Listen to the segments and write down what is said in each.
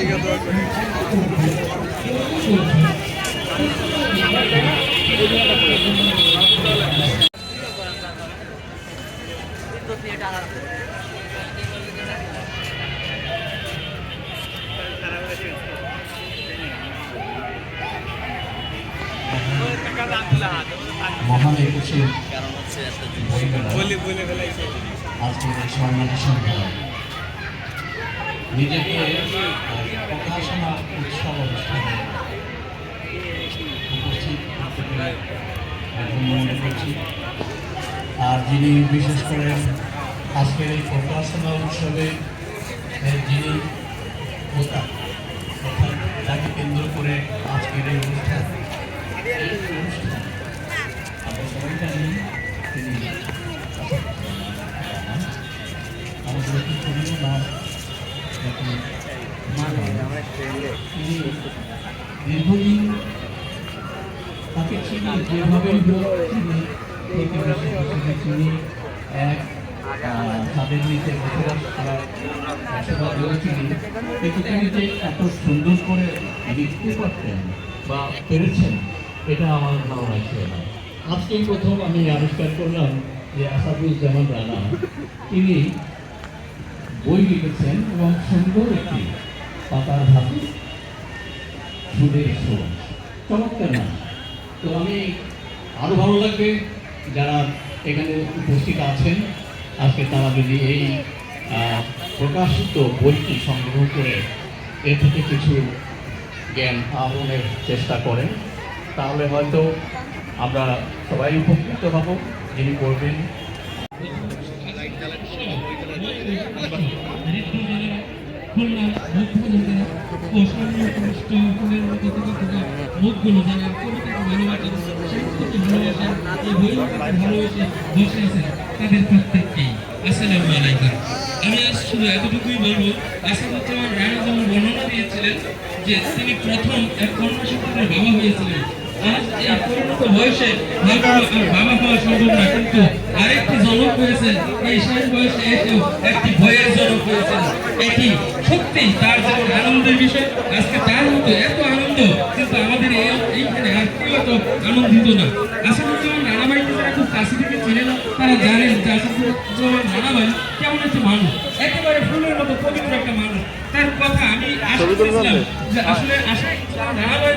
থেকে দোয়া করি মহান একুশের বলে বলে ফেলাইছে সন্ধ্যা নিজেকে প্রকাশনা উৎসব অনুষ্ঠানে উপস্থিত মনে করছি। আর যিনি বিশেষ করে আজকের এই প্রকাশনা উৎসবে যিনি হোতা অর্থাৎ তাকে কেন্দ্র করে আজকের এই অনুষ্ঠান অনুষ্ঠান আমরা সবাই জানি তিনি দীর্ঘদিন তাকে চিনি যেভাবে চিনি এক তাদের নিচে বসবাস করা সেবা চিনি তিনি যে এত সুন্দর করে লিখতে পারতেন বা পেরেছেন এটা আমার ধারণা ছিল না আজকেই প্রথম আমি আবিষ্কার করলাম যে আসাদুজ্জামান রানা তিনি বই লিখেছেন এবং সুন্দর একটি পাতার ধাতু। সুদের চমৎকার না তো আমি আরও ভালো লাগবে যারা এখানে উপস্থিত আছেন। আজকে তারা যদি এই প্রকাশিত বইটি সংগ্রহ করে এর থেকে কিছু জ্ঞান আহরণের চেষ্টা করেন। তাহলে হয়তো আমরা সবাই উপকৃত হব। যিনি করবেন আমি শুধু এতটুকুই বলব আসাদুজ্জামান রানা যেমন বর্ণনা দিয়েছিলেন যে তিনি প্রথম এক কন্যা সন্তানের বাবা হয়েছিলেন। এই পরিণত বয়সে হয়তো বাবা হওয়া সম্ভব না কিন্তু আরেকটি জনক হয়েছেন এই শেষ বয়সে এসেও একটি ভয়ের জনক হয়েছেন এটি সত্যি তার যেমন আনন্দের বিষয় আজকে তার মতো এত আনন্দ কিন্তু আমাদের এইখানে আর কেউ এত আনন্দিত না আসাদুজ্জামান রানাবাইকে যারা খুব কাছে থেকে চিনেন তারা জানেন যে আসাদুজ্জামান রানাবাই কেমন একটা মানুষ একেবারে ফুলের মতো পবিত্র একটা মানুষ তার কথা আমি আশা করেছিলাম যে আসলে আশা রানাবাই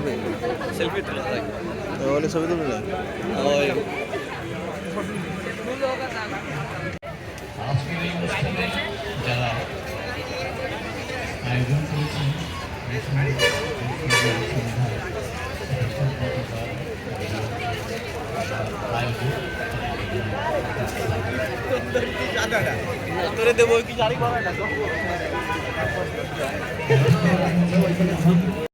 তুলবে সেলফি তুলে তাহলে ছবি তুলবে ওই। আজকের এই অনুষ্ঠানে যারা আয়োজন করেছেন রেশমি ঐশ্বর্য সন্ধ্যায় অনুষ্ঠান পতাকা আয়োজক তোরে দেবো কি জানি পাবে না